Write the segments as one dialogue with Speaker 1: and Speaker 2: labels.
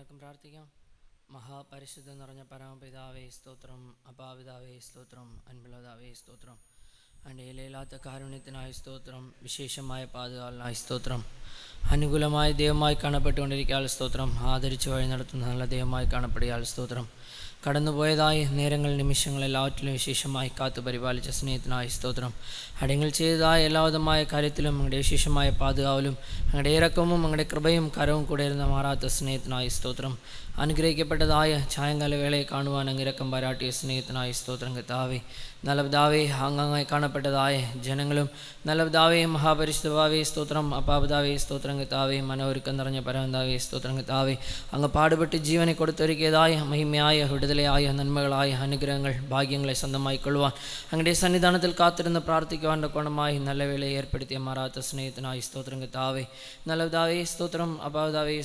Speaker 1: എല്ലാവർക്കും പ്രാർത്ഥിക്കാം മഹാപരിശുദ്ധം നിറഞ്ഞ പരമപിതാവേ സ്തോത്രം അപാപിതാവേ സ്തോത്രം അൻപലതാവേ സ്തോത്രം അണിയിലില്ലാത്ത കാരുണ്യത്തിനായി സ്തോത്രം വിശേഷമായ പാതുകാലിനായി സ്തോത്രം അനുകൂലമായ ദൈവമായി കാണപ്പെട്ടുകൊണ്ടിരിക്കാൻ സ്തോത്രം ആദരിച്ച് വഴി നടത്തുന്ന നല്ല ദൈവമായി കാണപ്പെടുകയാൽ സ്തോത്രം കടന്നുപോയതായി നേരങ്ങൾ നിമിഷങ്ങൾ എല്ലാറ്റിലും വിശേഷമായി കാത്തു പരിപാലിച്ച സ്നേഹത്തിനായി സ്തോത്രം അടങ്ങൾ ചെയ്തതായ എല്ലാവിധമായ കാര്യത്തിലും അങ്ങടെ വിശേഷമായ പാതുകാവലും അങ്ങയുടെ ഇറക്കവും അങ്ങയുടെ കൃപയും കരവും കൂടെ ഇരുന്ന മാറാത്ത സ്നേഹത്തിനായി സ്തോത്രം അനുഗ്രഹിക്കപ്പെട്ടതായ ചായങ്കാല വേളയെ കാണുവാൻ അങ്ങിരക്കം പാരാട്ടിയ സ്നേഹത്തിനായി സ്തോത്രം കത്താവേ നല്ല പിതാവേ അംഗമായി കാണപ്പെട്ടതായ ജനങ്ങളും നല്ല പിതാവേ മഹാപരിശുദ്ധാവേ സ്തോത്രം അപ്പാപിതാവേ സ്തോത്രം താവേ മനോരുക്കം നിറഞ്ഞ പരമതാവേ സ്തോത്രം താവേ അങ്ങ് പാടുപെട്ട് ജീവനെ കൊടുത്തൊരുക്കിയതായ മഹിമയായ വിടുതലയായ നന്മകളായ അനുഗ്രഹങ്ങൾ ഭാഗ്യങ്ങളെ സ്വന്തമായി കൊള്ളുവാൻ അങ്ങയുടെ സന്നിധാനത്തിൽ കാത്തിരുന്ന് പ്രാർത്ഥിക്കുവാൻ്റെ കോണമായി നല്ല വേളയെ ഏർപ്പെടുത്തിയ മാറാത്ത സ്നേഹത്തിനായി സ്തോത്രം താവേ നല്ല പിതാവേ സ്തോത്രം അപ്പാപിതാവേ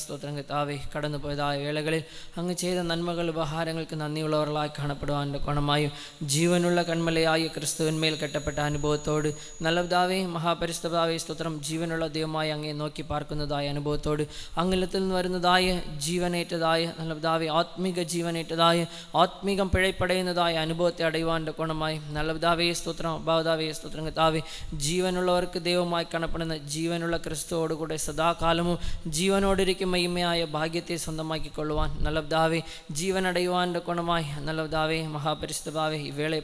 Speaker 1: താവേ കടന്നു കടന്നുപോയതായ വേളകളിൽ അങ്ങ് ചെയ്ത നന്മകൾ ഉപഹാരങ്ങൾക്ക് നന്ദിയുള്ളവരായി കാണപ്പെടുവാൻ്റെ കോണമായും ജീവനുള്ള കൺ ജീവന്മലയായ ക്രിസ്തുവിന്മേൽ കെട്ടപ്പെട്ട അനുഭവത്തോട് നല്ല മഹാപരിസ്തവേ സ്തോത്രം ജീവനുള്ള ദൈവമായി അങ്ങേ നോക്കി പാർക്കുന്നതായ അനുഭവത്തോട് അങ്ങിലത്തിൽ നിന്ന് വരുന്നതായ ജീവനേറ്റതായ നല്ലതാവേ ആത്മിക ആത്മീക ജീവനേറ്റതായ ആത്മീകം പിഴപ്പടയുന്നതായ അനുഭവത്തെ അടയുവാൻ്റെ കോണമായി നല്ലതാവേ സ്തോത്രം ഭാവതാവേ സ്തോത്രം കത്താവേ ജീവനുള്ളവർക്ക് ദൈവമായി കാണപ്പെടുന്ന ജീവനുള്ള ക്രിസ്തുവോടുകൂടെ സദാകാലവും ജീവനോടിരിക്കും മയിമയായ ഭാഗ്യത്തെ സ്വന്തമാക്കിക്കൊള്ളുവാൻ നല്ലതാവേ ജീവനടയുവാൻ്റെ കോണമായി നല്ലതാവേ പിതാവേ മഹാപരിസ്ഥതാവേ ഈ വേളയെ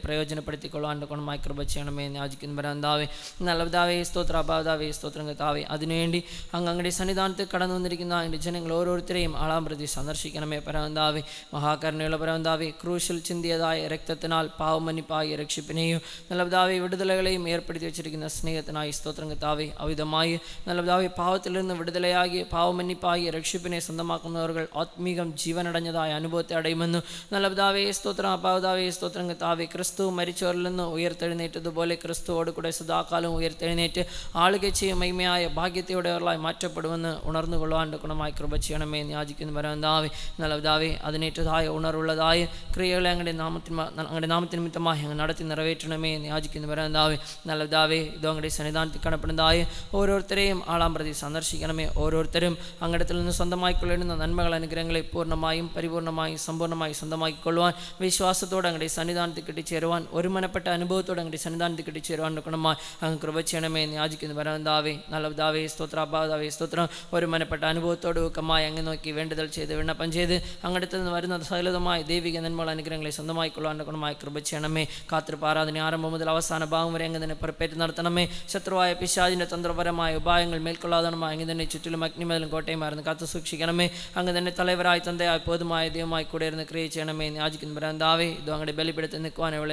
Speaker 1: മയപ്പെടുത്തിക്കൊള്ളുവാൻ്റെ കൊണ്ട് മൈക്രോബ് ചെയ്യണമേ എന്ന് യാചിക്കുന്നു പരന്താവേ നല്ലതാവേ സ്തോത്ര അപാവതാവേ സ്തോത്രം കത്താവേ അതിനുവേണ്ടി അങ്ങ് അങ്ങയുടെ സന്നിധാനത്തിൽ കടന്നു വന്നിരിക്കുന്ന അതിൻ്റെ ജനങ്ങൾ ഓരോരുത്തരെയും ആളാം പ്രതി സന്ദർശിക്കണമേ പരവന്താവേ മഹാകരുണയുള്ള പരവന്താവേ ക്രൂശിൽ ചിന്തിയതായ രക്തത്തിനാൽ പാവമനിപ്പായി രക്ഷിപ്പിനെയും നല്ല വിടുതലകളെയും ഏർപ്പെടുത്തി വെച്ചിരിക്കുന്ന സ്നേഹത്തിനായി സ്തോത്രം കത്താവേ അവിധമായി നല്ല പാവത്തിൽ നിന്ന് വിടുതലയാകി പാവമന്നിപ്പായി രക്ഷിപ്പിനെ സ്വന്തമാക്കുന്നവർക്ക് ആത്മീകം ജീവനടഞ്ഞതായ അനുഭവത്തെ അടയുമെന്ന് നല്ലതാവേ സ്തോത്രം അപാവതാവേ സ്തോത്രം കത്താവേ ക്രിസ്തു മരിച്ച മരിച്ചവരിൽ നിന്ന് ഉയർത്തെഴുന്നേറ്റതുപോലെ ക്രിസ്തുവോട് കൂടെ സദാകാലം ഉയർത്തെഴുന്നേറ്റ് ആളുകെ ചെയ്യും മഹിമയായ ഭാഗ്യത്തെയുടെയുള്ളായി മാറ്റപ്പെടുമെന്ന് ഉണർന്നുകൊള്ളുവാൻ ഗുണമായി കൃപ ചെയ്യണമേ എന്ന് യാചിക്കുന്നു പരമതാവേ നല്ല അതിനേറ്റതായ ഉണർവുള്ളതായ ക്രിയകളെ അങ്ങയുടെ നാമത്തിന് അങ്ങയുടെ നാമത്തിന് മിത്തമായി അങ്ങ് നടത്തി നിറവേറ്റണമേ എന്ന് യാചിക്കുന്നു പരമതാവേ നല്ല പിതാവേ ഇതോ അങ്ങയുടെ സന്നിധാനത്തിൽ കാണപ്പെടുന്നതായ ഓരോരുത്തരെയും ആളാം പ്രതി സന്ദർശിക്കണമേ ഓരോരുത്തരും അങ്ങടത്തിൽ നിന്ന് സ്വന്തമായി കൊള്ളിടുന്ന നന്മകൾ അനുഗ്രഹങ്ങളെ പൂർണ്ണമായും പരിപൂർണമായും സമ്പൂർണ്ണമായും സ്വന്തമാക്കിക്കൊള്ളുവാൻ വിശ്വാസത്തോടെ അങ്ങയുടെ സന്നിധാനത്തിൽ കിട്ടിച്ചേരുവാൻ ഒരു ഒരുമനപ്പെട്ട അനുഭവത്തോടെ അങ്ങയുടെ സന്നിധാനത്തിൽ ചേരുവാൻ എടുക്കണമായി അങ്ങ് കൃപ ചെയ്യണമേ എന്ന് യാചിക്കുന്നു വരവന്താവേ നല്ലതാവേ സ്തോത്ര അബ്ബാതാവേ സ്തോത്രം ഒരുമനപ്പെട്ട അനുഭവത്തോടെ ഒക്കമായി അങ്ങ് നോക്കി വേണ്ടതൽ ചെയ്ത് വിണ്ണപ്പം ചെയ്ത് അങ്ങടുത്ത് നിന്ന് വരുന്ന സകലതമായ ദൈവിക നന്മകൾ അനുഗ്രഹങ്ങളെ സ്വന്തമായിക്കൊള്ളാൻ എടുക്കണമായി കൃപ ചെയ്യണമേ കാത്തിരിപ്പാരാധന ആരംഭം മുതൽ അവസാന ഭാഗം വരെ അങ്ങ് തന്നെ പുറപ്പേറ്റ് നടത്തണമേ ശത്രുവായ പിശാജിന്റെ തന്ത്രപരമായ ഉപായങ്ങൾ മേൽക്കൊള്ളാതണമായി അങ്ങ് തന്നെ ചുറ്റിലും അഗ്നിമതിലും കോട്ടയമായിരുന്നു കാത്തു സൂക്ഷിക്കണമേ അങ്ങ് തന്നെ തലവരായി തന്തയായി പോതുമായ ദൈവമായി കൂടെ ഇരുന്ന് ക്രിയ ചെയ്യണമേ എന്ന് യാചിക്കുന്നു വരവന്താവേ ഇത് അങ്ങടെ ബലിപ്പെടുത്തി നിൽക്കുവാൻ ഇവിടെ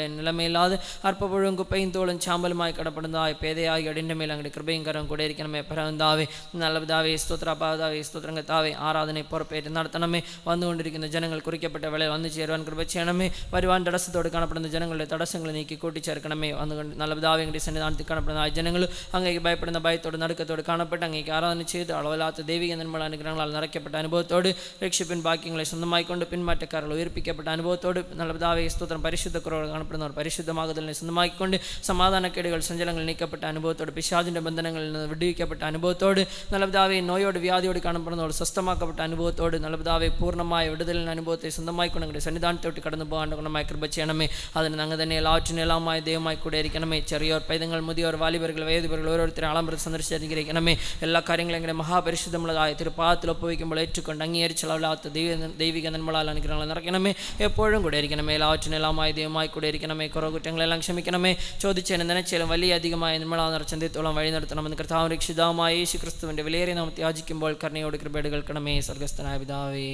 Speaker 1: ഇല്ലാതെ അർപ്പപ്പുഴവും കുപ്പയും തോളും ചാമ്പലുമായി കിടപ്പെടുന്നതായ പേദയായി അടിൻ്റെ മേൽ അങ്ങോട്ട് കൃപയും കരവും കൂടെ ഇരിക്കണമേ പരവന്താവേ നല്ല പിതാവേ സ്തോത്രാപാതാവേ സ്തോത്രം കത്താവേ ആരാധനയെ പുറപ്പേറ്റ് നടത്തണമേ വന്നുകൊണ്ടിരിക്കുന്ന ജനങ്ങൾ കുറിക്കപ്പെട്ട വിളയിൽ വന്നു ചേരുവാൻ കൃപ ചെയ്യണമേ വരുവാൻ തടസ്സത്തോട് കാണപ്പെടുന്ന ജനങ്ങളുടെ തടസ്സങ്ങൾ നീക്കി കൂട്ടിച്ചേർക്കണമേ വന്നുകൊണ്ട് നല്ല പിതാവിൻ്റെ സന്നിധാനത്തിൽ കാണപ്പെടുന്ന ആ ജനങ്ങൾ അങ്ങേക്ക് ഭയപ്പെടുന്ന ഭയത്തോട് നടുക്കത്തോട് കാണപ്പെട്ട് അങ്ങേക്ക് ആരാധന ചെയ്ത് അളവില്ലാത്ത ദൈവിക നിർമ്മല അനുഗ്രഹങ്ങളാൽ നിറയ്ക്കപ്പെട്ട അനുഭവത്തോട് രക്ഷപ്പിൻ ബാക്കിയങ്ങളെ സ്വന്തമായിക്കൊണ്ട് പിന്മാറ്റക്കാരുകൾ ഉയർപ്പിക്കപ്പെട്ട അനുഭവത്തോട് നല്ല സ്തോത്രം പരിശുദ്ധ കുറവ് കാണപ്പെടുന്നവർ പരിശുദ്ധ പരിശുദ്ധമാകുതലിനെ സ്വന്തമാക്കിക്കൊണ്ട് സമാധാനക്കേടുകൾ സഞ്ചലങ്ങൾ നീക്കപ്പെട്ട അനുഭവത്തോട് പിശാദിൻ്റെ ബന്ധനങ്ങളിൽ നിന്ന് വിടുവിക്കപ്പെട്ട അനുഭവത്തോട് നല്ലപിതാവെ നോയോട് വ്യാധിയോട് കാണപ്പെടുന്നതോട് സ്വസ്ഥമാക്കപ്പെട്ട അനുഭവത്തോട് നല്ലപിതാവെ പൂർണ്ണമായ വിടുതലിന് അനുഭവത്തെ സ്വന്തമായിക്കൊണ്ട് ഞങ്ങളുടെ സന്നിധാനത്തോട്ട് കടന്നു പോകാണ്ട് ഗുണമായി കൃപ ചെയ്യണമേ അതിന് ഞങ്ങൾ തന്നെ എല്ലാറ്റിനും എല്ലാമായ ദൈവമായി കൂടെ ഇരിക്കണമേ ചെറിയോർ പൈതങ്ങൾ മുതിയോർ വാലിബറുകൾ വേദിപറുകൾ ഓരോരുത്തരും ആളംബരം സന്ദർശിച്ചിരിക്കണമേ എല്ലാ കാര്യങ്ങളും എങ്ങനെ മഹാപരിശുദ്ധമുള്ളതായ തിരുപ്പാദത്തിൽ ഒപ്പുവയ്ക്കുമ്പോൾ ഏറ്റുകൊണ്ട് അംഗീകരിച്ചളവില്ലാത്ത ദൈവ ദൈവിക നന്മളാൽ അനുഗ്രഹങ്ങൾ നിറയ്ക്കണമേ എപ്പോഴും കൂടെ ഇരിക്കണമേ എല്ലാറ്റിനും എല്ലാമായ ദൈവമായി കൂടെ ഇരിക്കണമേ കുറവ് ഓരോ കുറ്റങ്ങളെല്ലാം ക്ഷമിക്കണമേ ചോദിച്ചതിന് നനച്ചാലും വലിയ അധികമായ നമ്മളാ നിറച്ചന്തത്തോളം വഴി നടത്തണമെന്ന് കർത്താവ് രക്ഷിതാവുമായ യേശു ക്രിസ്തുവിൻ്റെ വിലയേറെ നാം ത്യാജിക്കുമ്പോൾ കർണിയോട് കൃപയുടെ കേൾക്കണമേ സ്വർഗസ്ഥനായ പിതാവേ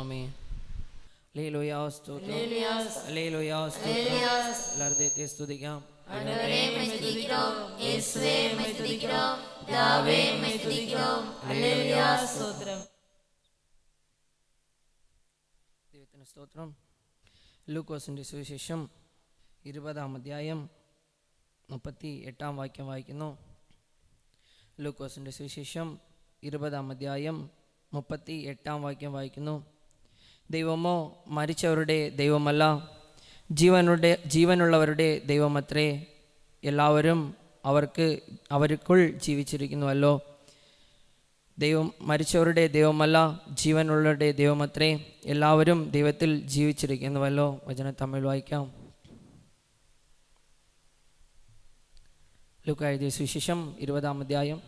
Speaker 1: ആമേ സ്തുതിക്കാം സ്തോത്രം ലൂക്കോസിന്റെ സുവിശേഷം ഇരുപതാം അധ്യായം മുപ്പത്തി എട്ടാം വാക്യം വായിക്കുന്നു ലൂക്കോസിൻ്റെ സുവിശേഷം ഇരുപതാം അധ്യായം മുപ്പത്തി എട്ടാം വാക്യം വായിക്കുന്നു ദൈവമോ മരിച്ചവരുടെ ദൈവമല്ല ജീവനുടെ ജീവനുള്ളവരുടെ ദൈവമത്രേ എല്ലാവരും അവർക്ക് അവർക്കുൾ ജീവിച്ചിരിക്കുന്നുവല്ലോ ദൈവം മരിച്ചവരുടെ ദൈവമല്ല ജീവനുള്ളവരുടെ ദൈവമത്രേ എല്ലാവരും ദൈവത്തിൽ ജീവിച്ചിരിക്കുന്നുവല്ലോ വചന തമിഴ് വായിക്കാം ലുക്ക സുശേഷം ഇരുപതാം അധ്യായം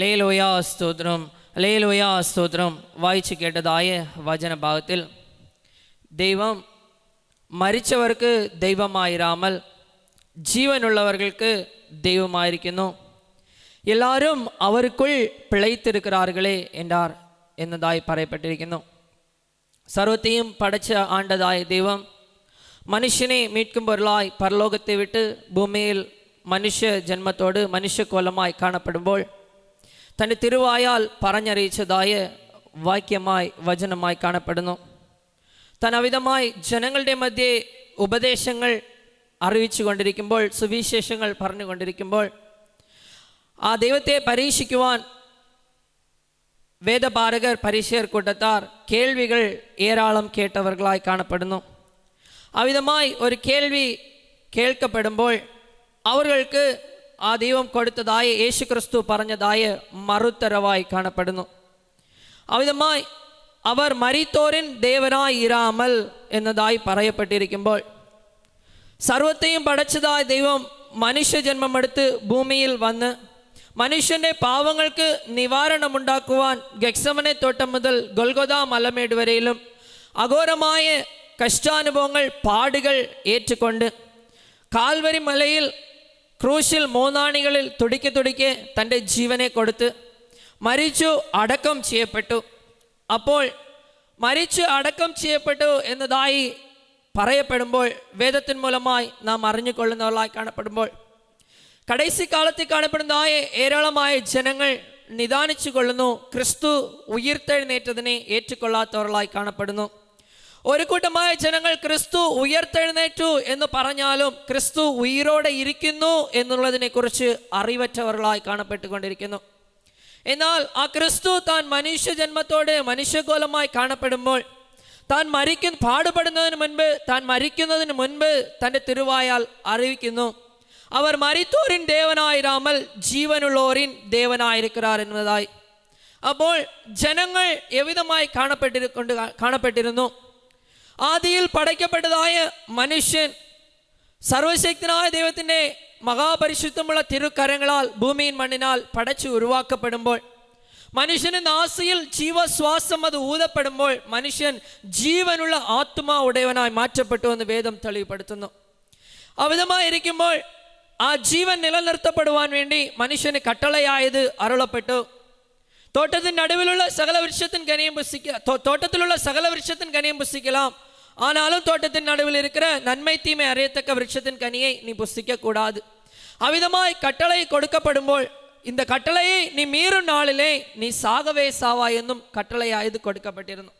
Speaker 1: ലേലോയാ സ്തോത്രം ലേലോയാ സ്തോത്രം വായിച്ച് കേട്ടതായ വചന ഭാഗത്തിൽ ദൈവം മരിച്ചവർക്ക് ദൈവമായിരാമൽ ജീവനുള്ളവർക്ക് ദൈവമായിരിക്കുന്നു എല്ലാവരും അവർക്കുൾ പിളയ്ത്തിരിക്കാറുകളെ എൻ്റെ എന്നതായി പറയപ്പെട്ടിരിക്കുന്നു സർവത്തെയും പടച്ച ആണ്ടതായ ദൈവം മനുഷ്യനെ மீட்கும் പരലോകത്തെ വിട്ട് ഭൂമിയിൽ മനുഷ്യ ജന്മത്തോട് മനുഷ്യകോലമായി കാണപ്പെടുമ്പോൾ തൻ്റെ തിരുവായാൽ പറഞ്ഞറിയിച്ചതായ വാക്യമായി വചനമായി കാണപ്പെടുന്നു തൻ അവിധമായി ജനങ്ങളുടെ മധ്യേ ഉപദേശങ്ങൾ അറിയിച്ചു കൊണ്ടിരിക്കുമ്പോൾ സുവിശേഷങ്ങൾ പറഞ്ഞുകൊണ്ടിരിക്കുമ്പോൾ ആ ദൈവത്തെ പരീക്ഷിക്കുവാൻ வேதபாரகர் பரிசேர் கூட்டத்தார் கேள்விகள் ஏராளம் கேட்டவர்களாய் காணப்படணும் அவ்விதமாய் ஒரு கேள்வி கேட்கப்படும்போல் அவர்களுக்கு ആ ദൈവം കൊടുത്തതായ യേശു ക്രിസ്തു പറഞ്ഞതായ മറുത്തരവായി കാണപ്പെടുന്നു അവിധമായി അവർ മരിത്തോരൻ ദേവനായി ഇരാമൽ എന്നതായി പറയപ്പെട്ടിരിക്കുമ്പോൾ സർവത്തെയും പടച്ചതായ ദൈവം മനുഷ്യജന്മമെടുത്ത് ഭൂമിയിൽ വന്ന് മനുഷ്യന്റെ പാവങ്ങൾക്ക് നിവാരണമുണ്ടാക്കുവാൻ ഗക്സമനെ തോട്ടം മുതൽ ഗൊൽഗൊത മലമേട് വരെയിലും അഘോരമായ കഷ്ടാനുഭവങ്ങൾ പാടുകൾ ഏറ്റുകൊണ്ട് കാൽവരി മലയിൽ ക്രൂശിൽ മൂന്നാണികളിൽ തുടിക്ക് തുടിക്ക് തൻ്റെ ജീവനെ കൊടുത്ത് മരിച്ചു അടക്കം ചെയ്യപ്പെട്ടു അപ്പോൾ മരിച്ചു അടക്കം ചെയ്യപ്പെട്ടു എന്നതായി പറയപ്പെടുമ്പോൾ വേദത്തിന് മൂലമായി നാം അറിഞ്ഞുകൊള്ളുന്നവളായി കാണപ്പെടുമ്പോൾ കടൈസി കാലത്തിൽ കാണപ്പെടുന്ന ഏരാളമായ ജനങ്ങൾ നിദാനിച്ചു കൊള്ളുന്നു ക്രിസ്തു ഉയർത്തെഴുന്നേറ്റതിനെ ഏറ്റുകൊള്ളാത്തവர்களായി കാണപ്പെടുന്നു ഒരു കൂട്ടമായ ജനങ്ങൾ ക്രിസ്തു ഉയർത്തെഴുന്നേറ്റു എന്ന് പറഞ്ഞാലും ക്രിസ്തു ഉയരോടെ ഇരിക്കുന്നു എന്നുള്ളതിനെക്കുറിച്ച് അറിവറ്റവர்களായി കാണപ്പെട്ടുകൊണ്ടിരിക്കുന്നു എന്നാൽ ആ ക്രിസ്തു താൻ മനുഷ്യ ജന്മത്തോടെ മനുഷ്യകോലമായി കാണപ്പെടുമ്പോൾ താൻ മരിക്കുന്ന പാടുപെടുന്നതിന് മുൻപ് താൻ മരിക്കുന്നതിന് മുൻപ് തൻ്റെ തിരുവായാൽ അറിയിക്കുന്നു അവർ മരിത്തോരിൻ ദേവനായിരാമൽ ஜீவனுள்ளோரின் ദേവനായിരിക്കാർ എന്നതായി അപ്പോൾ ജനങ്ങൾ എവിധമായി കാണപ്പെട്ടിരിക്കൊണ്ട് കാണപ്പെട്ടിരുന്നു ആദിയിൽ പടയ്ക്കപ്പെട്ടതായ മനുഷ്യൻ സർവശക്തനായ ദൈവത്തിൻ്റെ മഹാപരിശുദ്ധമുള്ള തിരുക്കരങ്ങളാൽ ഭൂമിയിൽ മണ്ണിനാൽ പടച്ചു ഉരുവാക്കപ്പെടുമ്പോൾ മനുഷ്യന് നാസിയിൽ ജീവശ്വാസം അത് ഊതപ്പെടുമ്പോൾ മനുഷ്യൻ ജീവനുള്ള ആത്മാ ഉടയവനായി മാറ്റപ്പെട്ടു എന്ന് വേദം തെളിവുപെടുത്തുന്നു അവിധമായിരിക്കുമ്പോൾ ஆ ஜீவன் நிலநிறுத்தப்படுவான் வேண்டி മനുഷ്യന് கட்டளையாயது അരുളപ്പെട്ടു தோட்டத்தின் நடுவிலுள்ள சகல விருஷத்தின் கனியும் புசிக்க தோட்டத்திலுள்ள சகல விருஷத்தின் கனியும் புசிக்கலாம் ஆனாலும் தோட்டத்தின் நடுவில் இருக்கிற நன்மை தீமை அறியத்தக்க விருட்சத்தின் கனியை நீ புசிக்க கூடாது அவிதமாய் கட்டளை கொடுக்கப்படும்போல் இந்த கட்டளையை நீ மீறும் நாளிலே நீ சாகவே சாவா என்னும் கட்டளையாயது கொடுக்கப்பட்டிருந்தோம்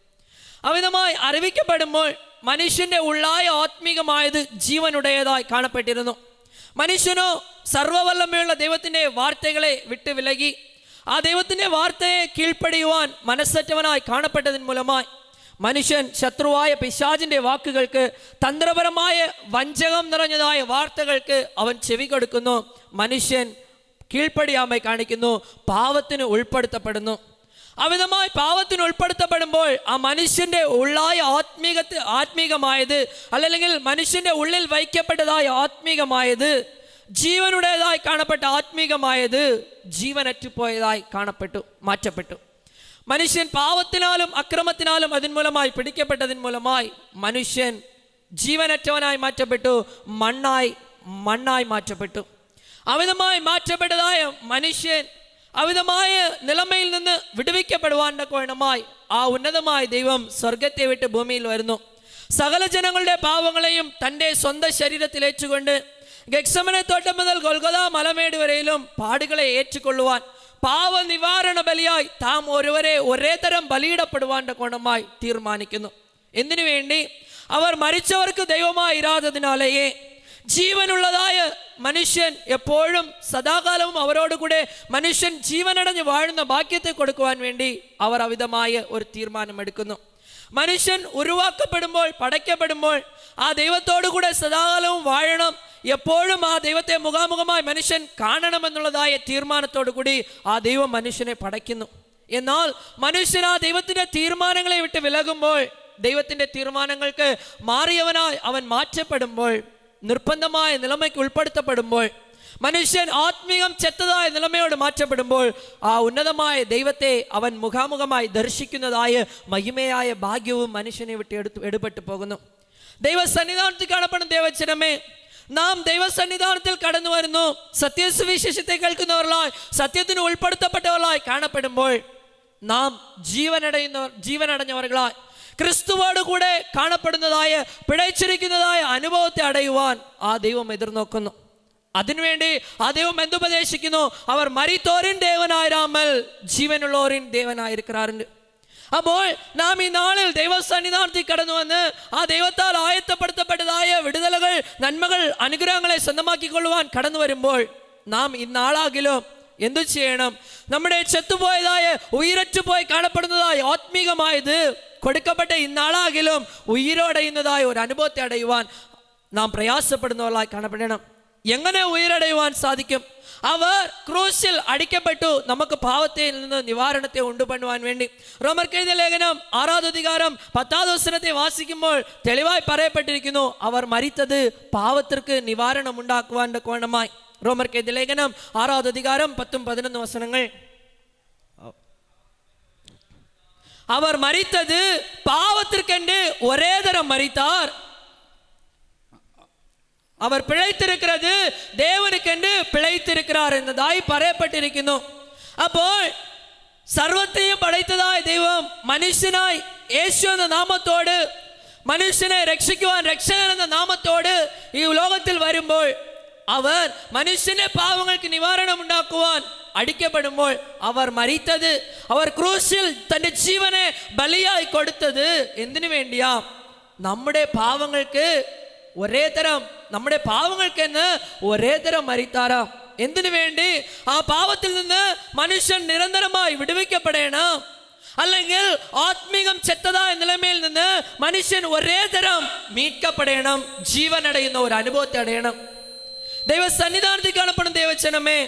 Speaker 1: അമിതമായി അറിവിക്കപ്പെടുമ്പോൾ മനുഷ്യൻ്റെ ഉള്ളായ ആത്മീകമായത് ஜீவனுடையதாய் കാണപ്പെട്ടിരുന്നു മനുഷ്യനോ സർവവല്ലമയുള്ള ദൈവത്തിൻ്റെ വാർത്തകളെ വിട്ട് വിലകി ആ ദൈവത്തിൻ്റെ വാർത്തയെ കീഴ്പ്പടിയുവാൻ മനസ്സറ്റവനായി കാണപ്പെട്ടതിന് മൂലമായി മനുഷ്യൻ ശത്രുവായ പിശാജിൻ്റെ വാക്കുകൾക്ക് തന്ത്രപരമായ വഞ്ചകം നിറഞ്ഞതായ വാർത്തകൾക്ക് അവൻ ചെവി കൊടുക്കുന്നു മനുഷ്യൻ കീഴ്പ്പടിയാമ കാണിക്കുന്നു പാവത്തിന് ഉൾപ്പെടുത്തപ്പെടുന്നു അമിതമായി പാവത്തിന് ഉൾപ്പെടുത്തപ്പെടുമ്പോൾ ആ മനുഷ്യൻ്റെ ഉള്ളായ ആത്മീക ആത്മീകമായത് അല്ലെങ്കിൽ മനുഷ്യൻ്റെ ഉള്ളിൽ വയ്ക്കപ്പെട്ടതായ ആത്മീകമായത് ജീവനുടേതായി കാണപ്പെട്ട ആത്മീകമായത് ജീവനറ്റുപോയതായി കാണപ്പെട്ടു മാറ്റപ്പെട്ടു മനുഷ്യൻ പാവത്തിനാലും അക്രമത്തിനാലും മൂലമായി പിടിക്കപ്പെട്ടതിൻ മൂലമായി മനുഷ്യൻ ജീവനറ്റവനായി മാറ്റപ്പെട്ടു മണ്ണായി മണ്ണായി മാറ്റപ്പെട്ടു അമിതമായി മാറ്റപ്പെട്ടതായ മനുഷ്യൻ അമിതമായ നിലമയിൽ നിന്ന് വിടുവിക്കപ്പെടുവാൻ്റെ കോണമായി ആ ഉന്നതമായ ദൈവം സ്വർഗത്തെ വിട്ട് ഭൂമിയിൽ വരുന്നു സകല ജനങ്ങളുടെ പാവങ്ങളെയും തൻ്റെ സ്വന്തം ശരീരത്തിൽ ഏറ്റുകൊണ്ട് ഗക്സമന തോട്ടം മുതൽ കൊൽക്കത്ത മലമേട് വരെയിലും പാടുകളെ ഏറ്റുകൊള്ളുവാൻ പാവ നിവാരണ ബലിയായി താം ഒരുവരെ ഒരേ തരം ബലിയിടപ്പെടുവാൻ്റെ കോണമായി തീർമാനിക്കുന്നു എന്തിനു വേണ്ടി അവർ മരിച്ചവർക്ക് ദൈവമായി ഇരാതതിനാലെയേ ജീവനുള്ളതായ മനുഷ്യൻ എപ്പോഴും സദാകാലവും അവരോടുകൂടെ മനുഷ്യൻ ജീവനടഞ്ഞ് വാഴുന്ന ഭാഗ്യത്തെ കൊടുക്കുവാൻ വേണ്ടി അവർ അവിധമായ ഒരു തീരുമാനമെടുക്കുന്നു മനുഷ്യൻ ഉരുവാക്കപ്പെടുമ്പോൾ പടയ്ക്കപ്പെടുമ്പോൾ ആ ദൈവത്തോടുകൂടെ കൂടെ സദാകാലവും വാഴണം എപ്പോഴും ആ ദൈവത്തെ മുഖാമുഖമായി മനുഷ്യൻ കാണണമെന്നുള്ളതായ തീർമാനത്തോടു കൂടി ആ ദൈവം മനുഷ്യനെ പടയ്ക്കുന്നു എന്നാൽ മനുഷ്യൻ ആ ദൈവത്തിൻ്റെ തീരുമാനങ്ങളെ വിട്ട് വിലകുമ്പോൾ ദൈവത്തിൻ്റെ തീരുമാനങ്ങൾക്ക് മാറിയവനായി അവൻ മാറ്റപ്പെടുമ്പോൾ നിർബന്ധമായ നിലമയ്ക്ക് ഉൾപ്പെടുത്തപ്പെടുമ്പോൾ മനുഷ്യൻ ആത്മീകം ചെത്തതായ നിലമയോട് മാറ്റപ്പെടുമ്പോൾ ആ ഉന്നതമായ ദൈവത്തെ അവൻ മുഖാമുഖമായി ദർശിക്കുന്നതായ മഹിമയായ ഭാഗ്യവും മനുഷ്യനെ വിട്ട് എടുത്ത് എടുപെട്ടു പോകുന്നു ദൈവസന്നിധാനത്തിൽ കാണപ്പെടും ദേവചനമേ നാം ദൈവസന്നിധാനത്തിൽ കടന്നു വരുന്നു സത്യസുവിശേഷത്തെ കേൾക്കുന്നവരിലായി സത്യത്തിന് ഉൾപ്പെടുത്തപ്പെട്ടവരിലായി കാണപ്പെടുമ്പോൾ നാം ജീവനടയുന്നവർ ജീവനടഞ്ഞവരുകളായി ക്രിസ്തുവോട് കൂടെ കാണപ്പെടുന്നതായ പിഴച്ചിരിക്കുന്നതായ അനുഭവത്തെ അടയുവാൻ ആ ദൈവം എതിർനോക്കുന്നു അതിനുവേണ്ടി ആ ദൈവം എന്തുപദേശിക്കുന്നു അവർ മരിത്തോരിൻ ദേവനായിരാമൽ ജീവനുള്ളോരിൻ ദേവനായിരിക്കാറുണ്ട് അപ്പോൾ നാം ഈ നാളിൽ ദൈവസന്നിധാനത്തിൽ കടന്നു വന്ന് ആ ദൈവത്താൽ ആയത്തപ്പെടുത്തപ്പെട്ടതായ വിടുതലകൾ നന്മകൾ അനുഗ്രഹങ്ങളെ സ്വന്തമാക്കിക്കൊള്ളുവാൻ കടന്നു വരുമ്പോൾ നാം ഇന്നാളാകിലും എന്തു ചെയ്യണം നമ്മുടെ ചെത്തുപോയതായ പോയി കാണപ്പെടുന്നതായ ആത്മീകമായത് കൊടുക്കപ്പെട്ട ഇന്നാളാകിലും ഉയരടയുന്നതായ ഒരു അനുഭവത്തെ അടയുവാൻ നാം പ്രയാസപ്പെടുന്നവരായി കാണപ്പെടണം എങ്ങനെ ഉയരടയുവാൻ സാധിക്കും അവർ ക്രൂശിൽ അടിക്കപ്പെട്ടു നമുക്ക് പാവത്തിൽ നിന്ന് നിവാരണത്തെ ഉണ്ട് ഉണ്ടുപണ്ണുവാൻ വേണ്ടി റോമർ റോമർക്കെഴുതിയ ലേഖനം ആറാമധികാരം പത്താം ദിവസത്തെ വാസിക്കുമ്പോൾ തെളിവായി പറയപ്പെട്ടിരിക്കുന്നു അവർ മരിത്തത് പാവത്തിற்கு നിവാരണം ഉണ്ടാക്കുവാൻ കോണമായി റോമർക്കെഴുതിയ ലേഖനം ஆறாவது அதிகாரம் பத்தும் பதினொன்று வசனங்கள் அவர் மறித்தது பாவத்திற்கென்று ஒரே தரம் மறித்தார் அவர் பிழைத்திருக்கிறது தேவனுக்கென்று பிழைத்திருக்கிறார் என்றதாய் பறையப்பட்டிருக்கணும் அப்போ சர்வத்தையும் படைத்ததாய் தெய்வம் மனுஷனாய் இயேசு என்ற நாமத்தோடு மனுஷனை ரட்சிக்குவான் ரட்சகன் என்ற நாமத்தோடு இவ்வுலோகத்தில் வரும்போது അവർ മനുഷ്യന്റെ പാവങ്ങൾക്ക് നിവാരണം ഉണ്ടാക്കുവാൻ അടിക്കപ്പെടുമ്പോൾ അവർ മരിത്തത് അവർ ക്രൂശിൽ തന്റെ ജീവനെ ബലിയായി കൊടുത്തത് എന്തിനു വേണ്ടിയാ നമ്മുടെ പാവങ്ങൾക്ക് ഒരേ തരം നമ്മുടെ പാവങ്ങൾക്കെന്ന് ഒരേ തരം മരിത്താരാ എന്തിനു വേണ്ടി ആ പാവത്തിൽ നിന്ന് മനുഷ്യൻ നിരന്തരമായി വിടുവിക്കപ്പെടേണം അല്ലെങ്കിൽ ആത്മീകം ചെത്തതായ നിലമയിൽ നിന്ന് മനുഷ്യൻ ഒരേ തരം മീட்கപ്പെടേണം ജീവനടയുന്ന ഒരു അനുഭവത്തെ അടയണം ദൈവ സന്നിധാനത്തിൽ കാണപ്പെടുന്ന ദൈവജനമേ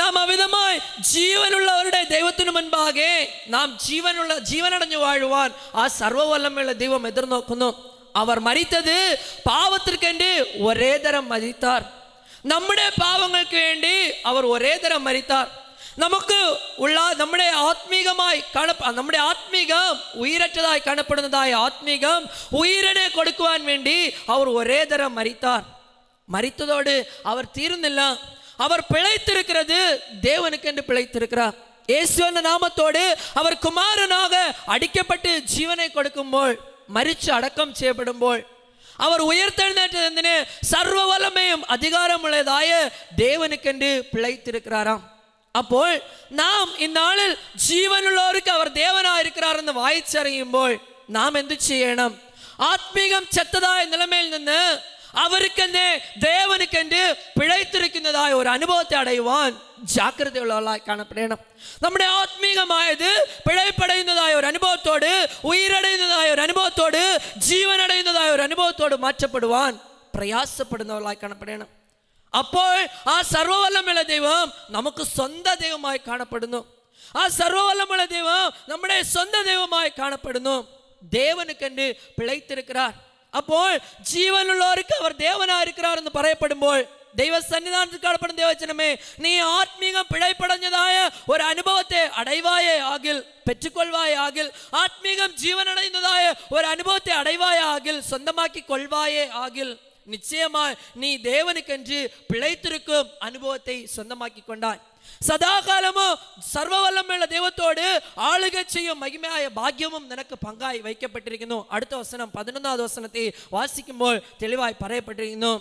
Speaker 1: നാം അവിധമായി ജീവനുള്ളവരുടെ ദൈവത്തിനു മുൻപാകെ നാം ജീവനുള്ള ജീവനടഞ്ഞു വാഴുവാൻ ആ സർവ്വവല്ലമുള്ള ദൈവം എതിർനോക്കുന്നു അവർ മരിത്തത് പാവത്തിൽക്കെൻ്റെ ഒരേ തരം മരിത്താർ നമ്മുടെ പാവങ്ങൾക്ക് വേണ്ടി അവർ ഒരേ തരം മരിത്താർ നമുക്ക് ഉള്ള നമ്മുടെ ആത്മീകമായി കാണ നമ്മുടെ ആത്മീകം ഉയരറ്റതായി കാണപ്പെടുന്നതായ ആത്മീകം ഉയരനെ കൊടുക്കുവാൻ വേണ്ടി അവർ ഒരേ തരം മരിത്താർ மறித்ததோடு அவர் தீர்ந்தில்ல அவர் பிழைத்திருக்கிறது தேவனுக்கு என்று பிழைத்திருக்கிறார் இயேசு என்ற நாமத்தோடு அவர் குமாரனாக அடிக்கப்பட்டு ஜீவனை கொடுக்கும்போல் மறிச்சு அடக்கம் செய்யப்படும்போல் அவர் உயர்த்தெழுந்தேன்னு சர்வ வல்லமையும் அதிகாரம் உள்ளதாய தேவனுக்கென்று பிழைத்திருக்கிறாராம் அப்போ நாம் இந்நாளில் ஜீவனுள்ளோருக்கு அவர் தேவனா இருக்கிறார் என்று வாய்ச்சறியும் போல் நாம் எந்த செய்யணும் ஆத்மீகம் செத்ததாய நிலைமையில் நின்று அவருக்கென்று தேவனுக்கென்று பிழைத்திருக்கின்றதாய் ஒரு அனுபவத்தை அடைவான் ஜாக்கிரதையுள்ளவர்களாய் காணப்படணும் நம்முடைய ஆத்மீகமாயது பிழைப்படைந்ததாய் ஒரு அனுபவத்தோடு உயிரடைந்ததாய் ஒரு அனுபவத்தோடு ஜீவனடைந்ததாய் ஒரு அனுபவத்தோடு மாற்றப்படுவான் பிரயாசப்படுந்தவர்களாய் காணப்படணும் അപ്പോൾ ആ സർവവല്ലമുള്ള ദൈവം നമുക്ക് സ്വന്തം ദൈവമായി കാണപ്പെടുന്നു ആ സർവവല്ലമുള്ള ദൈവം നമ്മുടെ സ്വന്തം ദൈവമായി കാണപ്പെടുന്നു ദേവനുക്കെന്ന് പിളൈത്തിരിക്கிறார் അപ്പോൾ ജീവനുള്ളവർക്ക് അവർ ദേവനായിരിക്കാർ എന്ന് പറയപ്പെടുമ്പോൾ ദൈവ സന്നിധാനത്തിൽ കാണപ്പെടുന്ന ദേവചനമേ നീ ആത്മീക പിഴപ്പടഞ്ഞതായ ഒരു അനുഭവത്തെ അടൈവായേ ആകിൽ പെറ്റുകൊള്ളുവായ ആകിൽ ആത്മീകം ജീവനടയുന്നതായ ഒരു അനുഭവത്തെ അടൈവായ ആകിൽ സ്വന്തമാക്കി കൊള്ളുവായേ ആകിൽ நிச்சயமாய் നീ தேவனுக்கென்று பிழைத்திருக்கும் அனுபவத்தை അനുഭവത്തെ கொண்டாய் സദാകാലമോ தேவத்தோடு ஆளுகை செய்யும் மகிமையாய பாக்கியமும் ഭാഗ്യവും பங்காய் പങ്കായി அடுத்த வசனம் பதினொன்றாவது வசனத்தை வாசிக்கும் വാസിക്കുമ്പോൾ தெளிவாய் பறையப்பட்டிருக்கணும்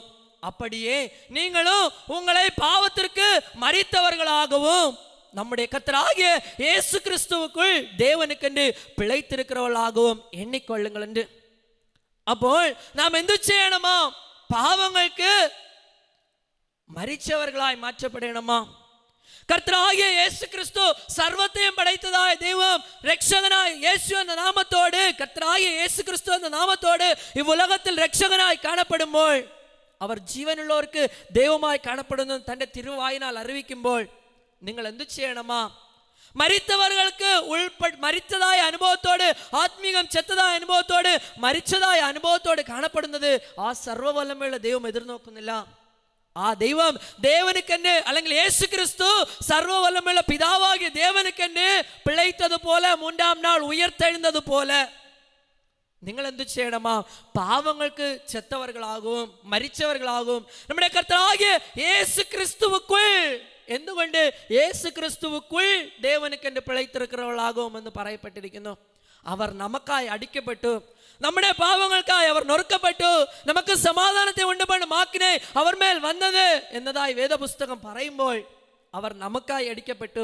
Speaker 1: அப்படியே நீங்களும் உங்களை பாவத்திற்கு மறித்தவர்களாகவும் நம்முடைய கத்தராகிய இயேசு கிறிஸ்துவுக்குள் தேவனுக்கென்று பிழைத்திருக்கிறவர்களாகவும் எண்ணிக்கொள்ளுங்கள் என்று அப்போ நாம் எந்த செய்யணுமா பாவங்களுக்கு மறிச்சவர்களாய் மாற்றப்படணுமா கர்த்தராகிய இயேசு கிறிஸ்து சர்வத்தையும் படைத்ததாய் தெய்வம் ரட்சகனாய் இயேசு அந்த நாமத்தோடு கர்த்தராகிய இயேசு கிறிஸ்து அந்த நாமத்தோடு இவ்வுலகத்தில் ரட்சகனாய் காணப்படும்போள் அவர் ജീവനുള്ളവർക്ക് ദൈവമായി കാണപ്പെടുന്നു തൻ്റെ തിരുവായിനാൽ അറിയിക്കുമ്പോൾ നിങ്ങൾ എന്തു ചെയ്യണമാ മരിത്തവർക്ക് ഉൾപ്പെ മരിച്ചതായ അനുഭവത്തോട് ആത്മീകം ചെത്തതായ അനുഭവത്തോട് മരിച്ചതായ അനുഭവത്തോട് കാണപ്പെടുന്നത് ആ സർവ്വവലമുള്ള ദൈവം എതിർനോക്കുന്നില്ല ആ ദൈവം ദേവനുക്കെന്നെ അല്ലെങ്കിൽ യേശു ക്രിസ്തു സർവ്വവല്ലമുള്ള പിതാവാകിയ ദേവനുക്കെന്നെ പിളയ്ത്തതുപോലെ മൂന്നാം നാൾ ഉയർത്തെഴുന്നതുപോലെ നിങ്ങൾ എന്ത് ചെയ്യണമാ പാവങ്ങൾക്ക് ചെത്തവർകളാകും മരിച്ചവർകളാകും നമ്മുടെ കർത്താകിയ യേസു ക്രിസ്തുവുക്കുൾ എന്തുകൊണ്ട് യേസു ക്രിസ്തുവുക്കുൾ ദേവനുക്കെന്നെ പിളയ്ത്തിറക്കുന്നവളാകും എന്ന് പറയപ്പെട്ടിരിക്കുന്നു അവർ നമുക്കായി അടിക്കപ്പെട്ടു നമ്മുടെ പാപങ്ങൾക്കായി അവർ നൊറുക്കപ്പെട്ടു നമുക്ക് സമാധാനത്തെ ഉണ്ടുപോണ് മാക്കിനെ അവർ മേൽ വന്നത് എന്നതായി വേദപുസ്തകം പറയുമ്പോൾ അവർ നമുക്കായി അടിക്കപ്പെട്ടു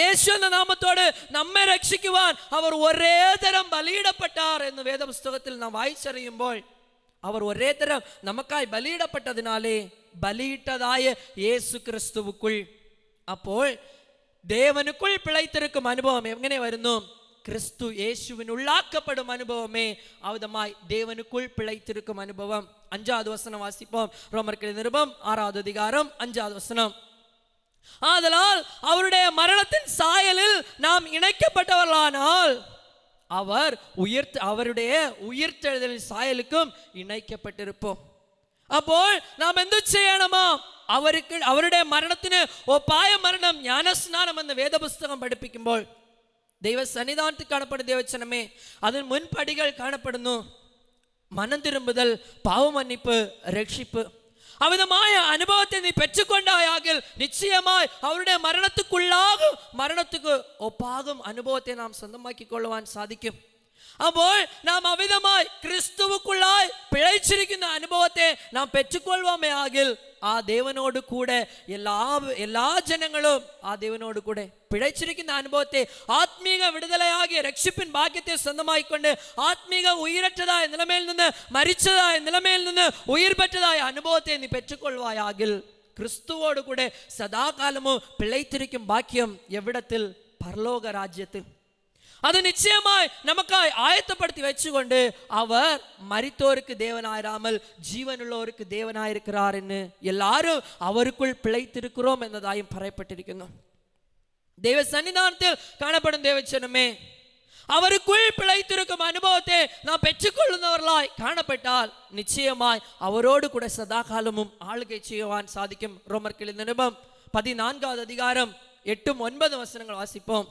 Speaker 1: യേശു എന്ന നാമത്തോട് നമ്മെ രക്ഷിക്കുവാൻ അവർ ഒരേ തരം ബലിയിടപ്പെട്ടാർ എന്ന് വേദപുസ്തകത്തിൽ നാം വായിച്ചറിയുമ്പോൾ അവർ ഒരേ തരം നമുക്കായി ബലിയിടപ്പെട്ടതിനാലേ ബലിയിട്ടതായ യേശു ക്രിസ്തുവുക്കുൾ അപ്പോൾ ദേവനുക്കുൾ പിളൈത്തെടുക്കും അനുഭവം എങ്ങനെ വരുന്നു கிறிஸ்து ஏசுவின் உள்ளாக்கப்படும் அனுபவமே அவதமாய் தேவனுக்குள் பிழைத்திருக்கும் அனுபவம் அஞ்சாவது வசனம் வாசிப்போம் ரோமர்கள் நிருபம் ஆறாவது அதிகாரம் அஞ்சாவது வசனம் ஆதலால் அவருடைய மரணத்தின் சாயலில் நாம் இணைக்கப்பட்டவர்களானால் அவர் உயிர்த்து அவருடைய உயிர்த்தெழுதலின் சாயலுக்கும் இணைக்கப்பட்டிருப்போம் அப்போ நாம் எந்த செய்யணுமா அவருக்கு அவருடைய மரணத்தின் ஒப்பாய மரணம் ஞானஸ்நானம் அந்த வேத புஸ்தகம் படிப்பிக்கும்போது ദൈവ സന്നിധാനത്തിൽ കാണപ്പെടുന്ന ദേവചനമേ അതിന് മുൻപടികൾ കാണപ്പെടുന്നു മനം തിരുമ്പുതൽ പാവമന്നിപ്പ് രക്ഷിപ്പ് അമിതമായ അനുഭവത്തെ നീ പെറ്റുകൊണ്ടായാകിൽ നിശ്ചയമായി അവരുടെ മരണത്തിക്കുള്ളാകും മരണത്തിക്ക് ഒപ്പാകും അനുഭവത്തെ നാം സ്വന്തമാക്കിക്കൊള്ളുവാൻ സാധിക്കും അപ്പോൾ നാം അമിതമായി ക്രിസ്തുവുക്കുള്ള ലഭിച്ചിരിക്കുന്ന അനുഭവത്തെ നാം പെറ്റുക്കൊള്ളുവാമയാകിൽ ആ ദേവനോട് കൂടെ എല്ലാ എല്ലാ ജനങ്ങളും ആ ദേവനോട് കൂടെ പിഴച്ചിരിക്കുന്ന അനുഭവത്തെ ആത്മീക വിടുതലയാകിയ രക്ഷിപ്പിൻ ഭാഗ്യത്തെ സ്വന്തമായിക്കൊണ്ട് ആത്മീക ഉയരറ്റതായ നിലമേൽ നിന്ന് മരിച്ചതായ നിലമേൽ നിന്ന് ഉയർപെറ്റതായ അനുഭവത്തെ നീ പെറ്റുകൊള്ളുവായാകിൽ ക്രിസ്തുവോടുകൂടെ സദാകാലമോ പിഴയ്ത്തിരിക്കും ഭാഗ്യം എവിടത്തിൽ പർലോക രാജ്യത്തിൽ அது நிச்சயமாய் நமக்காய் ஆயத்தப்படுத்தி வச்சுக்கொண்டு அவர் மறித்தோருக்கு தேவனாயிராமல் ஜீவனுள்ளோருக்கு தேவனாயிருக்கிறார் என்று எல்லாரும் அவருக்குள் பிழைத்திருக்கிறோம் എന്നതായും പറയപ്പെട്ടിരിക്കുന്നു ദൈവ സന്നിധാനത്തിൽ കാണപ്പെടും ദേവച്ചനമേ അവരുക്കുൾ പിഴയ്ത്തിരിക്കും അനുഭവത്തെ നാം പെറ്റുകൊള്ളുന്നവരിലായി കാണപ്പെട്ടാൽ നിശ്ചയമായി അവരോട് കൂടെ സദാകാലവും ആളുകை ചെയ്യുവാൻ സാധിക്കും റോമർക്കിളി നിരുപം പതിനാൻകാത് അധികാരം എട്ടും ഒൻപത് വസനങ്ങൾ വാസിപ്പോം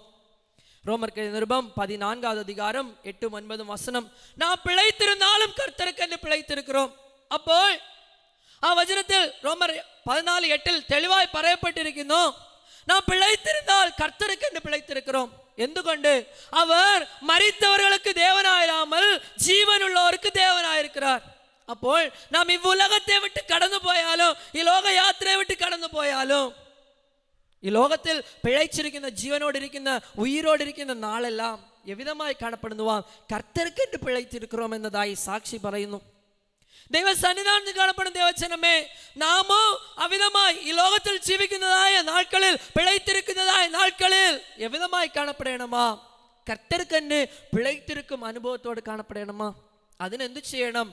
Speaker 1: ரோமர் நிருபம் பதினான்காவது அதிகாரம் எட்டும் ஒன்பதும் வசனம் நான் பிழைத்திருந்தாலும் கர்த்தருக்கு என்று பிழைத்திருக்கிறோம் அப்போ வஜனத்தில் ரோமர் பதினாலு எட்டில் தெளிவாய் பறையப்பட்டிருக்கிறோம் நாம் பிழைத்திருந்தால் கர்த்தருக்கு என்று பிழைத்திருக்கிறோம் எந்துகொண்டு அவர் மறித்தவர்களுக்கு தேவனாயிராமல் ஜீவனுள்ளோருக்கு தேவனாயிருக்கிறார் അപ്പോൾ நாம் இவ்வுலகத்தை விட்டு கடந்து போயாலும் இலோக யாத்திரையை விட்டு கடந்து போயாலும் ഈ ലോകത്തിൽ പിഴച്ചിരിക്കുന്ന ജീവനോടിരിക്കുന്ന ഉയിരോടിരിക്കുന്ന നാളെല്ലാം എവിധമായി കാണപ്പെടുന്നുവാ കർത്തർക്കിട്ട് പിഴയ്ത്തിരിക്കണം എന്നതായി സാക്ഷി പറയുന്നു ദൈവ സന്നിധാനത്തിൽ കാണപ്പെടുന്ന ദേവചനമേ നാമോ അവിധമായി ഈ ലോകത്തിൽ ജീവിക്കുന്നതായ നാൾക്കളിൽ പിഴയ്ത്തിരിക്കുന്നതായ നാൾക്കളിൽ എവിധമായി കാണപ്പെടണമാ കർത്തർക്കന്നെ പിഴയ്ത്തിരിക്കും അനുഭവത്തോട് കാണപ്പെടണമാ അതിനെന്ത് ചെയ്യണം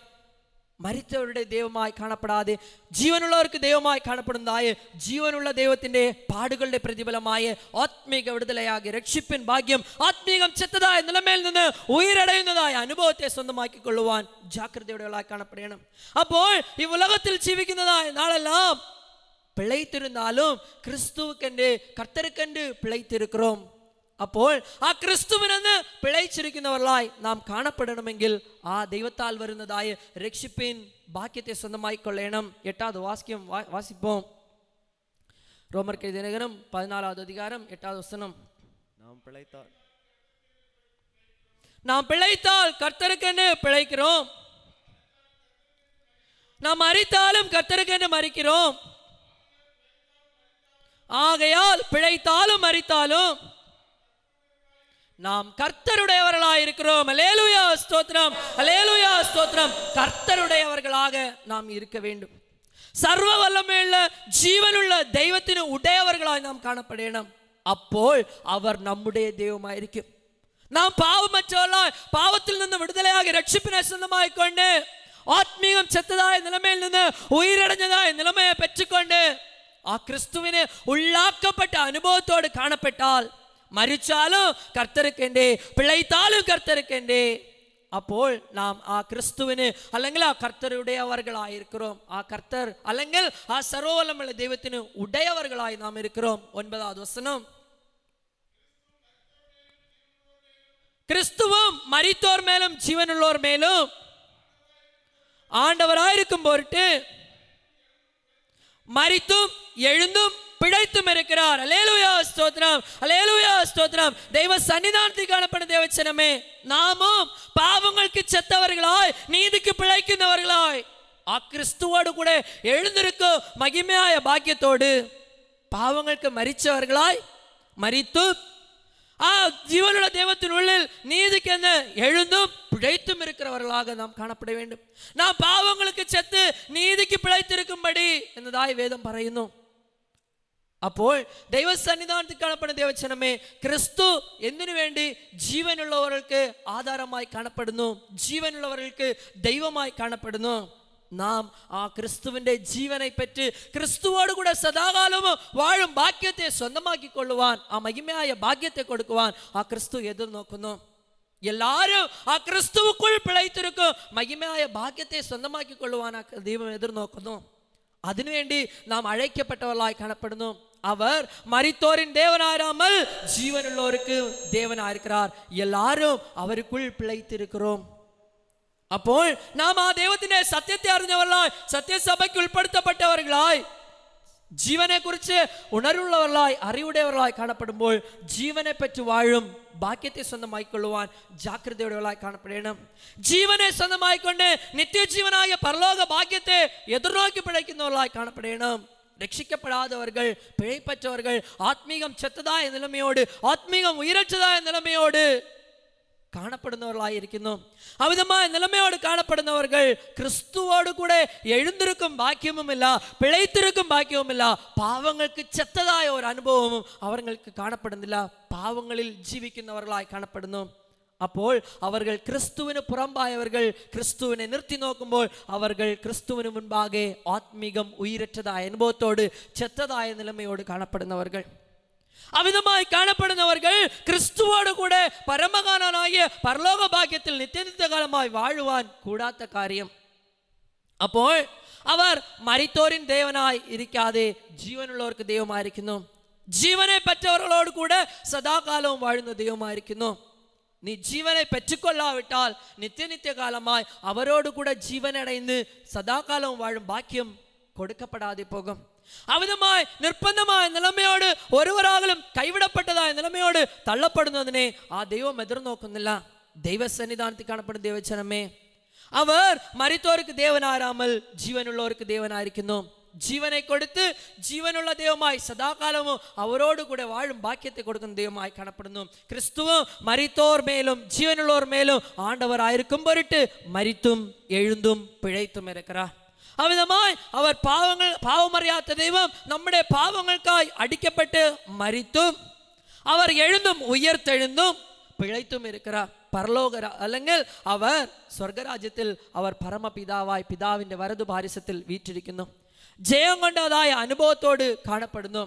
Speaker 1: മരിച്ചവരുടെ ദൈവമായി കാണപ്പെടാതെ ജീവനുള്ളവർക്ക് ദൈവമായി കാണപ്പെടുന്നതായ ജീവനുള്ള ദൈവത്തിൻ്റെ പാടുകളുടെ പ്രതിഫലമായ ആത്മീക വിടുതലയാകെ രക്ഷിപ്പിൻ ഭാഗ്യം ആത്മീകം ചെത്തതായ നിലമേൽ നിന്ന് ഉയരടയുന്നതായ അനുഭവത്തെ സ്വന്തമാക്കിക്കൊള്ളുവാൻ ജാഗ്രതയോടെയുള്ള കാണപ്പെടണം അപ്പോൾ ഈ ഉലകത്തിൽ ജീവിക്കുന്നതായ നാളെല്ലാം പിളയിത്തിരുന്നാലും கிறிஸ்துவுக்கென்று കർത്തരക്കൻ്റെ பிழைத்திருக்கிறோம் അപ്പോൾ ആ ക്രിസ്തുവിനെന്ന് പിഴയിച്ചിരിക്കുന്നവരിലായി നാം കാണപ്പെടണമെങ്കിൽ ആ ദൈവത്താൽ വരുന്നതായ രക്ഷിപ്പിൻ ബാക്യത്തെ സ്വന്തമായി കൊള്ളണം എട്ടാമത് വാസ്യം വാസിപ്പോം ரோமர் கைதிநகரம் பதினாலாவது அதிகாரம் எட்டாவது வசனம் நாம் பிழைத்தால் நாம் பிழைத்தால் கர்த்தருக்கென்று பிழைக்கிறோம் நாம் அறித்தாலும் கர்த்தருக்கென்று மறிக்கிறோம் ஆகையால் பிழைத்தாலும் அறித்தாலும் நாம் கர்த்தருடையவர்களாயிருக்கிறோம் அலேலுயா ஸ்தோத்ரம் அலேலுயா ஸ்தோத்ரம் கர்த்தருடையவர்களாக நாம் இருக்க வேண்டும் சர்வ வல்லமையுள்ள ஜீவனுள்ள தெய்வத்தின் உடையவர்களாய் நாம் காணப்படணும் அப்போ அவர் நம்முடைய தெய்வமாயிருக்கும் நாம் பாவம் பாவமற்றவர்களாய் பாவத்தில் நின்று விடுதலையாக ரட்சிப்பினை சொந்தமாய் கொண்டு ஆத்மீகம் செத்ததாய் நிலைமையில் நின்று உயிரடைஞ்சதாய் நிலைமையை பெற்றுக்கொண்டு ஆ கிறிஸ்துவின உள்ளாக்கப்பட்ட அனுபவத்தோடு காணப்பட்டால் മരിച്ചാലും കർത്തർക്കെൻ്റെ പിഴയ്ത്താലും കർത്തർക്കെൻ്റെ അപ്പോൾ നാം ആ ക്രിസ്തുവിന് അല്ലെങ്കിൽ ആ കർത്തരുടയവർകളായിരിക്കും ആ കർത്തർ അല്ലെങ്കിൽ ആ സർവോലമുള്ള ദൈവത്തിന് ഉടയവർകളായി നാം ഇരിക്കും ഒൻപതാം വസനം கிறிஸ்துவும் மறித்தோர் மேலும் ஜீவனுள்ளோர் மேலும் ஆண்டவராயிருக்கும் பொருட்டு மறித்தும் எழுந்தும் பிழைத்தும் இருக்கிறார் அலேலுயா ஸ்தோத்ரம் அலேலுயா ஸ்தோத்ரம் தெய்வ சன்னிதானத்தில் காணப்படும் தேவச்சனமே நாமும் பாவங்களுக்கு செத்தவர்களாய் நீதிக்கு பிழைக்கின்றவர்களாய் கிறிஸ்துவோடு கூட எழுந்திருக்கும் மகிமையாய பாக்கியத்தோடு பாவங்களுக்கு மறிச்சவர்களாய் மறித்து ஆ ஜீவனுள்ள தெய்வத்தின் உள்ளில் நீதிக்கு என்ன எழுந்தும் பிழைத்தும் இருக்கிறவர்களாக நாம் காணப்பட வேண்டும் நாம் பாவங்களுக்கு செத்து நீதிக்கு பிழைத்திருக்கும்படி என்னதாய் வேதம் பறையணும் അപ്പോൾ ദൈവസന്നിധാനത്തിൽ കാണപ്പെടുന്ന ദൈവജനമേ ക്രിസ്തു എന്തിനു വേണ്ടി ജീവനുള്ളവർക്ക് ആധാരമായി കാണപ്പെടുന്നു ജീവനുള്ളവർക്ക് ദൈവമായി കാണപ്പെടുന്നു നാം ആ ക്രിസ്തുവിൻ്റെ ജീവനെ പറ്റി ക്രിസ്തുവോടുകൂടെ സദാകാലവും വാഴും ഭാഗ്യത്തെ സ്വന്തമാക്കിക്കൊള്ളുവാൻ ആ മഹിമയായ ഭാഗ്യത്തെ കൊടുക്കുവാൻ ആ ക്രിസ്തു നോക്കുന്നു എല്ലാരും ആ ക്രിസ്തുവുക്കുൾ പിളയിത്തിരുക്കും മഹിമയായ ഭാഗ്യത്തെ സ്വന്തമാക്കിക്കൊള്ളുവാൻ ആ ദൈവം നോക്കുന്നു അതിനുവേണ്ടി നാം അഴയ്ക്കപ്പെട്ടവളായി കാണപ്പെടുന്നു அவர் மறித்தோரின் தேவனாயிராமல் ஜீவனுள்ளோருக்கு தேவனாயிருக்கிறார் எல்லாரும் அவருக்குள் பிழைத்திருக்கிறோம் அப்போ நாம் ஆ தெய்வத்தினே சத்தியத்தை அறிஞ்சவர்களாய் சத்திய சபைக்கு உட்படுத்தப்பட்டவர்களாய் ஜீவனை குறித்து உணர்வுள்ளவர்களாய் அறிவுடையவர்களாய் காணப்படும்போது ஜீவனை பெற்று வாழும் பாக்கியத்தை சொந்தமாய் கொள்ளுவான் ஜாக்கிரதையுடையவர்களாய் காணப்படணும் ஜீவனை சொந்தமாய் கொண்டு நித்திய ஜீவனாகிய பரலோக பாக்கியத்தை எதிர்நோக்கி பிழைക്കുന്നவர்களாய் காணப்படணும் ரட்சிக்கப்படாதவர்கள் பிழைப்பற்றவர்கள் ആത്മീകം ചെത്തതായ നിലമയോട് ആത്മീകം ഉയരച്ചതായ നിലമയോട് കാണപ്പെടുന്നവരായിരിക്കുന്നു അമിതമായ നിലമയോട് കാണപ്പെടുന്നവർക്ക് ക്രിസ്തുവോട് കൂടെ എഴുന്നിരുക്കും ബാക്യവുമില്ല പിഴയത്തിരിക്കും ബാക്യവുമില്ല പാവങ്ങൾക്ക് ചെത്തതായ ഒരു അനുഭവവും അവർക്ക് കാണപ്പെടുന്നില്ല പാവങ്ങളിൽ ജീവിക്കുന്നവരായി കാണപ്പെടുന്നു അപ്പോൾ അവர்கள் ക്രിസ്തുവിന് പുറമ്പായവர்கள் ക്രിസ്തുവിനെ നിർത്തി നോക്കുമ്പോൾ അവർകൾ ക്രിസ്തുവിന് മുൻപാകെ ആത്മീകം ഉയരറ്റതായ അനുഭവത്തോട് ചെത്തതായ നിലമയോട് കാണപ്പെടുന്നവർകൾ അമിതമായി കാണപ്പെടുന്നവർകൾ ക്രിസ്തുവോട് കൂടെ പരമകാനായ പരലോകഭാഗ്യത്തിൽ നിത്യനിത്യകാലമായി വാഴുവാൻ കൂടാത്ത കാര്യം അപ്പോൾ അവർ മരിത്തോരിൻ ദേവനായി ഇരിക്കാതെ ജീവനുള്ളവർക്ക് ദൈവമായിരിക്കുന്നു ജീവനെ പറ്റവരോട് കൂടെ സദാകാലവും വാഴുന്ന ദൈവമായിരിക്കുന്നു നീ ജീവനെ പറ്റിക്കൊള്ളാവിട്ടാൽ നിത്യനിത്യകാലമായി അവരോടുകൂടെ காலமாய் அவரோடு സദാകാലവും വാഴും ബാക്യം കൊടുക്കപ്പെടാതെ പോകും അവിതമായി നിർബന്ധമായ നിലമയോട് ഒരുവരാകലും കൈവിടപ്പെട്ടതായ നിലമയോട് തള്ളപ്പെടുന്നതിനെ ആ ദൈവം എതിർനോക്കുന്നില്ല ദൈവസന്നിധാനത്തിൽ കാണപ്പെടുന്ന ദൈവജനമേ അവർ മരിത്തോർക്ക് ദേവനാരാമൽ ജീവനുള്ളവർക്ക് ദേവനായിരിക്കുന്നു ജീവനെ കൊടുത്ത് ജീവനുള്ള ദൈവമായി സദാകാലവും അവരോട് കൂടെ വാഴും ബാക്യത്തെ കൊടുക്കുന്ന ദൈവമായി കാണപ്പെടുന്നു ക്രിസ്തുവും മരിത്തോർ മേലും ജീവനുള്ളവർ മേലും ஆண்டவராயிருக்கும் பொருட்டு மரித்தும் எழுந்தும் பிழைத்தும் இருக்கிறார் അമിതമായി അവർ പാവങ്ങൾ പാവമറിയാത്ത ദൈവം നമ്മുടെ പാവങ്ങൾക്കായി അടിക്കപ്പെട്ട് മരിത്തും അവർ എഴുന്നും ഉയർത്തെഴുന്നും പിഴയ്ത്തും ഇരിക്കുക പരലോക അല്ലെങ്കിൽ അവർ സ്വർഗരാജ്യത്തിൽ അവർ പരമപിതാവായി പിതാവിൻ്റെ വലതു പാരിസത്തിൽ വീറ്റിരിക്കുന്നു ജയം അതായ അനുഭവത്തോട് കാണപ്പെടുന്നു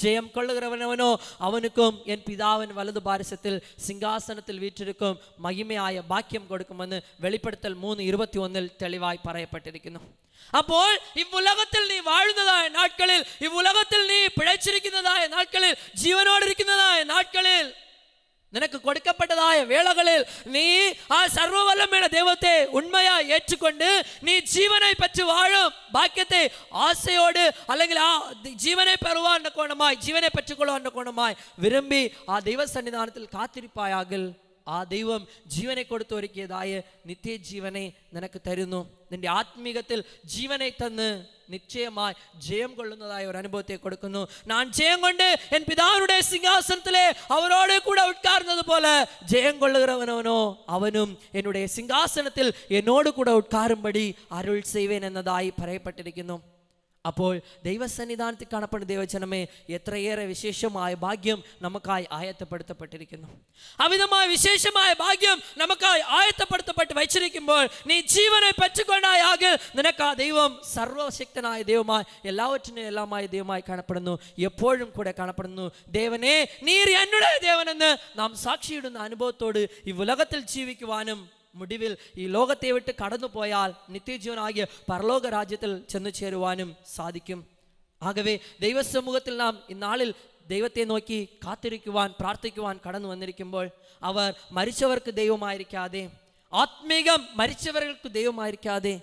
Speaker 1: ജയം കൊള്ളുகிறவனவனோ അവനുക്കും എൻ പിതാവൻ വലതു പാരസ്യത്തിൽ സിംഹാസനത്തിൽ വീറ്റിരിക്കും മഹിമയായ ബാക്യം കൊടുക്കുമെന്ന് വെളിപ്പെടുത്തൽ മൂന്ന് ഇരുപത്തി ഒന്നിൽ തെളിവായി പറയപ്പെട്ടിരിക്കുന്നു അപ്പോൾ ഇവ്വുലകത്തിൽ നീ വാഴുന്നതായ നാട്കളിൽ ഇവ്വുലകത്തിൽ നീ പിഴച്ചിരിക്കുന്നതായ നാട്കളിൽ ജീവനോടിരിക്കുന്നതായ നാട്കളിൽ எனக்கு கொடுக்கப்பட்டதாய வேளைகளில் நீ சர்வ வல்லமையான தெய்வத்தை உண்மையா ஏற்றுக்கொண்டு நீ ஜீவனை பற்றி வாழும் பாக்கியத்தை ஆசையோடு அல்லது ஜீவனை பெறுவான் கோணமாய் ஜீவனை பெற்றுக்கொள்ளுவான் கோணமாய் விரும்பி ஆ தெய்வ சன்னிதானத்தில் காத்திருப்பாயாகில் ആ ദൈവം ജീവനെ ഒരുക്കിയതായ നിത്യജീവനെ നിനക്ക് തരുന്നു നിന്റെ ആത്മീകത്തിൽ ജീവനെ തന്ന് നിശ്ചയമായി ജയം കൊള്ളുന്നതായ ഒരു അനുഭവത്തെ കൊടുക്കുന്നു ഞാൻ ജയം കൊണ്ട് എൻ പിതാവിനുടെ സിംഹാസനത്തിലെ അവനോട് കൂടെ ഉட்காർന്നത് പോലെ ജയം കൊള്ളുகிறവനവനോ അവനും എന്നുടേ സിംഹാസനത്തിൽ എന്നോട് കൂടെ ഉட்காരുംപടി അരുൾ ചെയ്യുവേൻ എന്നതായി പറയപ്പെട്ടിരിക്കുന്നു അപ്പോൾ ദൈവസന്നിധാനത്തിൽ കാണപ്പെടുന്ന ദൈവചനമേ എത്രയേറെ വിശേഷമായ ഭാഗ്യം നമുക്കായി ആയത്തപ്പെടുത്തപ്പെട്ടിരിക്കുന്നു അമിതമായ വിശേഷമായ ഭാഗ്യം നമുക്കായി ആയത്തപ്പെടുത്തപ്പെട്ട് വച്ചിരിക്കുമ്പോൾ നീ ജീവനെ പറ്റിക്കൊണ്ടായാകിൽ നിനക്ക് ആ ദൈവം സർവശക്തനായ ദൈവമായി എല്ലാവറ്റിനും എല്ലാമായ ദൈവമായി കാണപ്പെടുന്നു എപ്പോഴും കൂടെ കാണപ്പെടുന്നു ദേവനെ നീ എന്നുടേ ദേവനെന്ന് നാം സാക്ഷിയിടുന്ന അനുഭവത്തോട് ഈ ഉലകത്തിൽ ജീവിക്കുവാനും മുടിവിൽ ഈ ലോകത്തെ വിട്ട് കടന്നുപോയാൽ നിത്യജീവനാകിയ പരലോക രാജ്യത്തിൽ ചെന്നു ചേരുവാനും സാധിക്കും ആകവേ ദൈവസമൂഹത്തിൽ നാം ഇന്നാളിൽ ദൈവത്തെ നോക്കി കാത്തിരിക്കുവാൻ പ്രാർത്ഥിക്കുവാൻ കടന്നു വന്നിരിക്കുമ്പോൾ അവർ മരിച്ചവർക്ക് ദൈവമായിരിക്കാതെ ആത്മീകം മരിച്ചവർക്ക് ദൈവമായിരിക്കാതെ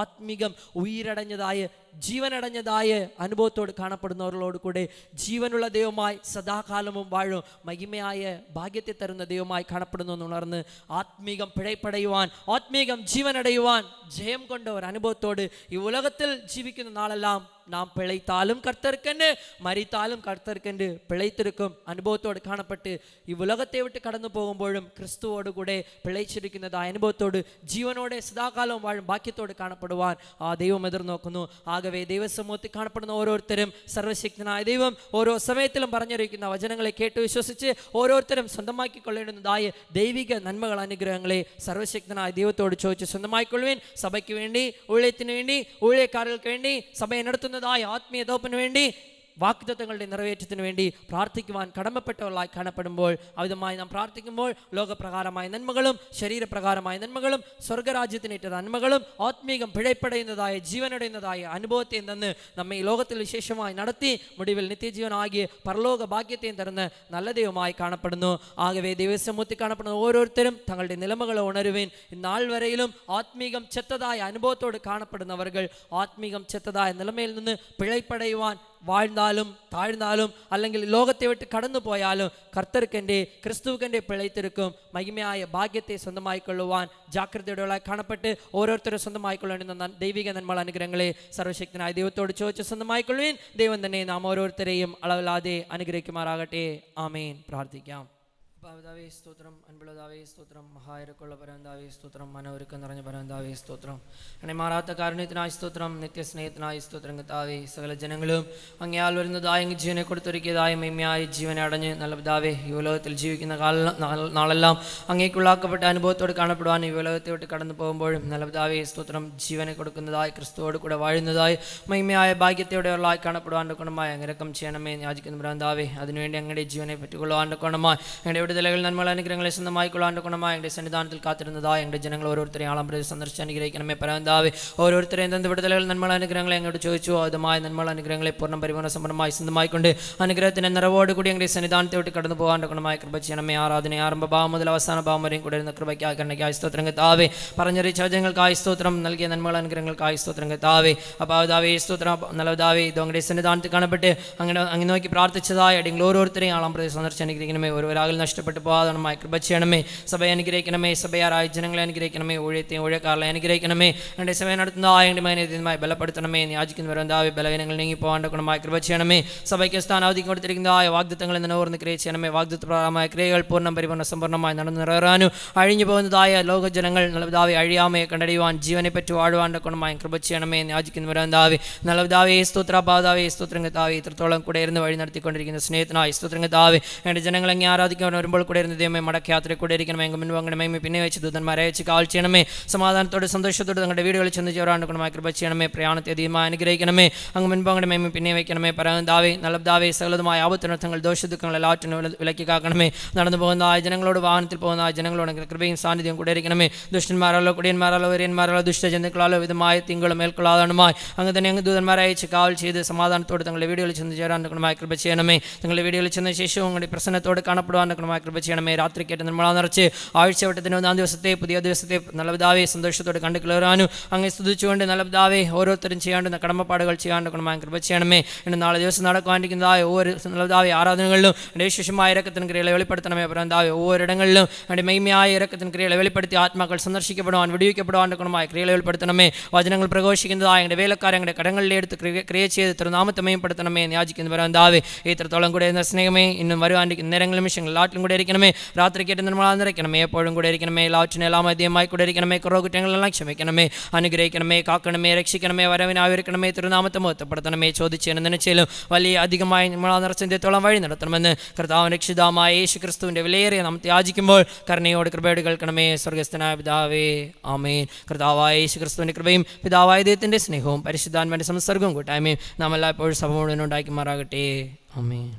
Speaker 1: ആത്മീകം ഉയരടഞ്ഞതായ ജീവനടഞ്ഞതായ അനുഭവത്തോട് കാണപ്പെടുന്നവരോട് കൂടെ ജീവനുള്ള ദൈവമായി സദാകാലവും വാഴും മഹിമയായ ഭാഗ്യത്തെ തരുന്ന ദൈവമായി കാണപ്പെടുന്നു ഉണർന്ന് ആത്മീകം പിഴപ്പടയുവാൻ ആത്മീകം ജീവനടയുവാൻ ജയം കൊണ്ട ഒരു അനുഭവത്തോട് ഈ ഉലകത്തിൽ ജീവിക്കുന്ന നാളെല്ലാം നാം പിഴയ്ത്താലും കർത്തർക്കൻ്റെ മരിത്താലും കർത്തർക്കൻ്റെ പിഴയ്ത്തിരുക്കും അനുഭവത്തോട് കാണപ്പെട്ട് ഈ ഉലകത്തെ വിട്ട് കടന്നു പോകുമ്പോഴും ക്രിസ്തുവോടുകൂടെ ആ അനുഭവത്തോട് ജീവനോടെ സദാകാലവും വാഴും ബാക്യത്തോട് കാണപ്പെടുവാൻ ആ ദൈവം നോക്കുന്നു ആ ആകവേ ദൈവസമൂഹത്തിൽ കാണപ്പെടുന്ന ഓരോരുത്തരും സർവശക്തനായ ദൈവം ഓരോ സമയത്തിലും പറഞ്ഞിരിക്കുന്ന വചനങ്ങളെ കേട്ട് വിശ്വസിച്ച് ഓരോരുത്തരും സ്വന്തമാക്കിക്കൊള്ളേണ്ടതായ ദൈവിക നന്മകൾ അനുഗ്രഹങ്ങളെ സർവശക്തനായ ദൈവത്തോട് ചോദിച്ച് സ്വന്തമായിക്കൊള്ളുവാൻ സഭയ്ക്ക് വേണ്ടി ഊഴത്തിന് വേണ്ടി ഊഴക്കാരുകൾക്ക് വേണ്ടി സഭയെ നടത്തുന്നതായ ആത്മീയതോപ്പിന് വേണ്ടി വാക്തത്വങ്ങളുടെ നിറവേറ്റത്തിന് വേണ്ടി പ്രാർത്ഥിക്കുവാൻ കടമപ്പെട്ടവരായി കാണപ്പെടുമ്പോൾ അവിധമായി നാം പ്രാർത്ഥിക്കുമ്പോൾ ലോകപ്രകാരമായ നന്മകളും ശരീരപ്രകാരമായ നന്മകളും സ്വർഗരാജ്യത്തിനേറ്റ നന്മകളും ആത്മീകം പിഴയപ്പെടുന്നതായ ജീവനടയുന്നതായ അനുഭവത്തെ തന്ന് നമ്മെ ഈ ലോകത്തിൽ വിശേഷമായി നടത്തി മുടിവിൽ നിത്യജീവനാകിയ പരലോക ഭാഗ്യത്തെയും തരുന്ന നല്ല ദൈവമായി കാണപ്പെടുന്നു ആകവേ ദൈവസമൂഹത്തിൽ കാണപ്പെടുന്ന ഓരോരുത്തരും തങ്ങളുടെ നിലമകളെ ഉണരുവേൻ ഇന്നാൾ വരെയിലും ആത്മീകം ചെത്തതായ അനുഭവത്തോട് കാണപ്പെടുന്നവർ ആത്മീകം ചെത്തതായ നിലമയിൽ നിന്ന് പിഴപ്പടയുവാൻ വാഴ്ന്നാലും താഴ്ന്നാലും അല്ലെങ്കിൽ ലോകത്തെ വിട്ട് കടന്നു പോയാലും കർത്തർക്കൻ്റെ ക്രിസ്തുവിൻ്റെ പിഴയത്തിരുക്കും മഹിമയായ ഭാഗ്യത്തെ സ്വന്തമായി കൊള്ളുവാൻ ജാഗ്രതയോടെ കാണപ്പെട്ട് ഓരോരുത്തരും സ്വന്തമായി കൊള്ളണമെന്ന ദൈവിക നന്മ അനുഗ്രഹങ്ങളെ സർവശക്തനായ ദൈവത്തോട് ചോദിച്ച് സ്വന്തമായി കൊള്ളുവാൻ ദൈവം തന്നെ നാം ഓരോരുത്തരെയും അളവില്ലാതെ അനുഗ്രഹിക്കുമാറാകട്ടെ ആമേൻ പ്രാർത്ഥിക്കാം ഭാവതാവേ സ്തോത്രം അൻപുള്ളതാവേ സ്തോത്രം മഹായരക്കുള്ള പരവന്താവേ സ്തോത്രം മനോരുക്കം നിറഞ്ഞ പരവന്താവേ സ്തോത്രം അങ്ങനെ മാറാത്ത കാരുണ്യത്തിനായി സ്തോത്രം നിത്യസ്നേഹത്തിനായി സ്തോത്രം കത്താവേ സകല ജനങ്ങളും അങ്ങയാൽ വരുന്നതായ ജീവനെ കൊടുത്തൊരുക്കിയതായ മേന്മയായ ജീവനെ അടഞ്ഞ് നല്ല പിതാവേ യുവലോകത്തിൽ ജീവിക്കുന്ന കാല നാളെല്ലാം അങ്ങേക്കുള്ളാക്കപ്പെട്ട അനുഭവത്തോട് കാണപ്പെടുവാൻ യുവലോകത്തോട്ട് കടന്നു പോകുമ്പോഴും നല്ല പിതാവേ സ്തോത്രം ജീവനെ കൊടുക്കുന്നതായി ക്രിസ്തുവോട് കൂടെ വാഴുന്നതായി മഹിമയായ ഉള്ളതായി കാണപ്പെടുവാൻ്റെ ഗുണമായി അങ്ങനെ ചെയ്യണമേ യാചിക്കുന്ന ഭ്രാന്താവേ അതിനുവേണ്ടി അങ്ങയുടെ ജീവനെ പറ്റിക്കൊള്ളുവാൻ്റെ ഗുണമായി അങ്ങയുടെ വിടുതലകൾ നന്മകൾ അനുഗ്രഹങ്ങളെ സ്വന്തമായി കൊള്ളാൻ്റെ ഗുണമായ എൻ്റെ സന്നിധാനത്തിൽ കാത്തിരുന്നതാ എൻ്റെ ജനങ്ങൾ ഓരോരുത്തരെയും ആളംബരത്തിൽ സന്ദർശിച്ച് അനുഗ്രഹിക്കണമേ പരമതാവേ ഓരോരുത്തരെയും എന്തെന്ത് വിടുതലകൾ നന്മകൾ അനുഗ്രഹങ്ങളെ അങ്ങോട്ട് ചോദിച്ചു അതുമായ നന്മകൾ അനുഗ്രഹങ്ങളെ പൂർണ്ണ പരിപൂർണ്ണ സമ്പന്നമായി സ്വന്തമായിക്കൊണ്ട് അനുഗ്രഹത്തിൻ്റെ നിറവോടുകൂടി എൻ്റെ സന്നിധാനത്തോട്ട് കടന്നു പോകാൻ്റെ ഗുണമായ കൃപ ചെയ്യണമേ ആരാധന ആരംഭ ഭാവം മുതൽ അവസാന ഭാവം വരെയും കൂടെ ഇരുന്ന കൃപയ്ക്കായി കണ്ണയ്ക്കായി സ്തോത്രം കത്താവേ പറഞ്ഞൊരു ചോദ്യങ്ങൾക്കായി സ്തോത്രം നൽകിയ നന്മകൾ അനുഗ്രഹങ്ങൾക്കായി സ്തോത്രം താവേ അപാവതാവേ സ്തോത്രം നല്ലതാവേ ഇതോങ്ങളുടെ സന്നിധാനത്ത് കാണപ്പെട്ട് അങ്ങനെ അങ്ങനെ നോക്കി പ്രാർത്ഥിച്ചതായ അടിങ്ങൾ ഓരോരുത്തരെയും ആളാം പ്രതി സന്ദർശിച്ച് അനുഗ്രഹിക്കണമേ ഓരോരാകിൽ നഷ്ടം രക്ഷപ്പെട്ടു പോകാതണമായി കൃപ ചെയ്യണമേ സഭയെ അനുഗ്രഹിക്കണമേ സഭയാറായ ജനങ്ങളെ അനുഗ്രഹിക്കണമേ ഊഴത്തെയും ഊഴക്കാരളെ അനുഗ്രഹിക്കണമേ എൻ്റെ സഭയെ നടത്തുന്ന എൻ്റെ മൈനതീയമായി ബലപ്പെടുത്തണമേ യാചിക്കുന്നവരും താവി ബലവീനങ്ങൾ നീങ്ങിപ്പോകാണ്ട് ഗുണമായി കൃപ ചെയ്യണമേ സഭയ്ക്ക് സ്ഥാനാവധി കൊടുത്തിരിക്കുന്നതായ വാഗ്ദത്തങ്ങൾ നിലവർന്ന് ക്രിയ ചെയ്യണമേ വാഗ്ദത്തപ്രകാരമായ ക്രിയകൾ പൂർണ്ണം പരിപൂർണ്ണ സമ്പൂർണ്ണമായി നടന്നു നിറവേറാനും അഴിഞ്ഞു പോകുന്നതായ ജനങ്ങൾ നല്ലതാവി അഴിയാമയെ കണ്ടടിയുവാൻ ജീവനെ പറ്റി വാഴുവാൻ്റെ ഗുണമായി കൃപ ചെയ്യണമേ യാചിക്കുന്നവരും ദാവി നല്ലതാവി സ്തോത്രാപാതാവി സ്തോത്രംഗത്താവി ഇത്രത്തോളം കൂടെ ഇരുന്ന് വഴി നടത്തിക്കൊണ്ടിരിക്കുന്ന സ്നേഹത്തിനായി സ്തോത്രംഗത്താവി എൻ്റെ ജനങ്ങളെ ആരാധിക്കുന്നവരും വരുമ്പോൾ കൂടെ ഇരുന്ന് ദൈവമേ മടക്കയാത്ര കൂടെ ഇരിക്കണമേ മുൻപ് അങ്ങണമേ പിന്നെ വെച്ച് ദൂതന്മാരെ അയച്ച് കാൽ ചെയ്യണമേ സമാധാനത്തോടെ സന്തോഷത്തോടെ തങ്ങളുടെ വീടുകളിൽ ചെന്ന് ചേരാണ്ട് ഗുണമായി കൃപ ചെയ്യണമേ പ്രയാണത്തെ അധികമായി അനുഗ്രഹിക്കണമേ അങ്ങ് മുൻപ് അങ്ങണമേ പിന്നെ വയ്ക്കണമേ പരാന്താവേ നല്ലതാവേ സകലതുമായ ആപത്തിനർത്ഥങ്ങൾ ദോഷദുഃഖങ്ങൾ എല്ലാറ്റിനും വിലക്കി കാക്കണമേ നടന്നു പോകുന്ന ആ ജനങ്ങളോട് വാഹനത്തിൽ പോകുന്ന ആ ജനങ്ങളോട് കൃപയും സാന്നിധ്യം കൂടെ ഇരിക്കണമേ ദുഷ്ടന്മാരാലോ കുടിയന്മാരാലോ വര്യന്മാരാലോ ദുഷ്ടജന്തുക്കളാലോ വിധമായ തിങ്കളും മേൽക്കൊള്ളാതാണുമായി അങ്ങ് തന്നെ അങ്ങ് ദൂതന്മാരെ അയച്ച് കാൽ ചെയ്ത് സമാധാനത്തോടെ തങ്ങളുടെ വീടുകളിൽ ചെന്ന് ചേരാൻ കൃപ ചെയ്യണമേ തങ്ങളുടെ വീടുകളിൽ ചെന്ന ശേഷവും കൂടി പ്രസന്നത്തോടെ കാണപ്പെടുവാൻ കൃപ ചെയ്യണമേ രാത്രി കേട്ട നിർമ്മള നിറച്ച് ആഴ്ചവട്ടത്തിന് ഒന്നാം ദിവസത്തെ പുതിയ ദിവസത്തെ നല്ല പിതാവെ സന്തോഷത്തോടെ കണ്ടു കിളറാനും അങ്ങനെ സ്തുതിച്ചുകൊണ്ട് നല്ല പിതാവെ ഓരോരുത്തരും ചെയ്യാണ്ട് കടമപ്പാടുകൾ ചെയ്യാണ്ട് ഗുണമായ കൃപ ചെയ്യണമേ ഇന്ന് നാളെ ദിവസം നടക്കുവാനിരിക്കുന്നതായ ഓരോ നല്ല പിതാവെ ആരാധനകളിലും എൻ്റെ വിശേഷമായ ഇരക്കത്തിന് ക്രിയകളെ വെളിപ്പെടുത്തണമേ പിതാവെ ഓരോരിടങ്ങളിലും എൻ്റെ മെയ്മയായ ഇരക്കത്തിന് ക്രിയകളെ വെളിപ്പെടുത്തി ആത്മാക്കൾ സന്ദർശിക്കപ്പെടുവാൻ വിടിവിക്കപ്പെടുവാൻ ഗുണമായ ക്രിയകളെ വെളിപ്പെടുത്തണമേ വചനങ്ങൾ പ്രഘോഷിക്കുന്നതായ എൻ്റെ വേലക്കാരങ്ങളുടെ കടങ്ങളിലെ എടുത്ത് ക്രിയ ചെയ്ത് തൃനാമത്തെ മെയ്പ്പെടുത്തണമേ എന്ന് യാചിക്കുന്നു പിതാവെ ഇത്രത്തോളം കൂടെ എന്ന സ്നേഹമേ ഇന്നും വരുവാനിരിക്കുന്ന നേരങ്ങളും വിഷയങ്ങൾ നാട്ടിലും കൂടെ ഇരിക്കണമേ രാത്രിക്കേറ്റ് നിർമ്മലാന്തരയ്ക്കണമേ എപ്പോഴും കൂടെ ഇരിക്കണമേ ലാറ്റിനെ എല്ലാം മദ്യമായി കൂടെ ഇരിക്കണമേ കുറ്റങ്ങളെല്ലാം ക്ഷമിക്കണമേ അനുഗ്രഹിക്കണമേ കാക്കണമേ രക്ഷിക്കണമേ വരവിനായിരിക്കണമേ തിരുനാമത്തെ മുഖത്തപ്പെടുത്തണമേ ചോദിച്ചതിനെച്ചാലും വലിയ അധികമായി നിർമ്മലാന്തരസ്യത്തോളം വഴി നടത്തണമെന്ന് കർത്താവ് രക്ഷിതാമായ യേശു ക്രിസ്തുവിൻ്റെ വിലയേറിയ നാം ത്യാജിക്കുമ്പോൾ കരുണയോട് കൃപയോട് കേൾക്കണമേ സ്വർഗസ്ഥനായ പിതാവേ ആമേൻ കർത്താവായ യേശു ക്രിസ്തുവിൻ്റെ കൃപയും പിതാവായ ദൈവത്തിൻ്റെ സ്നേഹവും പരിശുദ്ധാൻവൻ്റെ സംസർഗവും കൂട്ടായ്മയും നാം എപ്പോഴും സഭ മുഴുവനുണ്ടാക്കി മാറാകട്ടെ ആമേൻ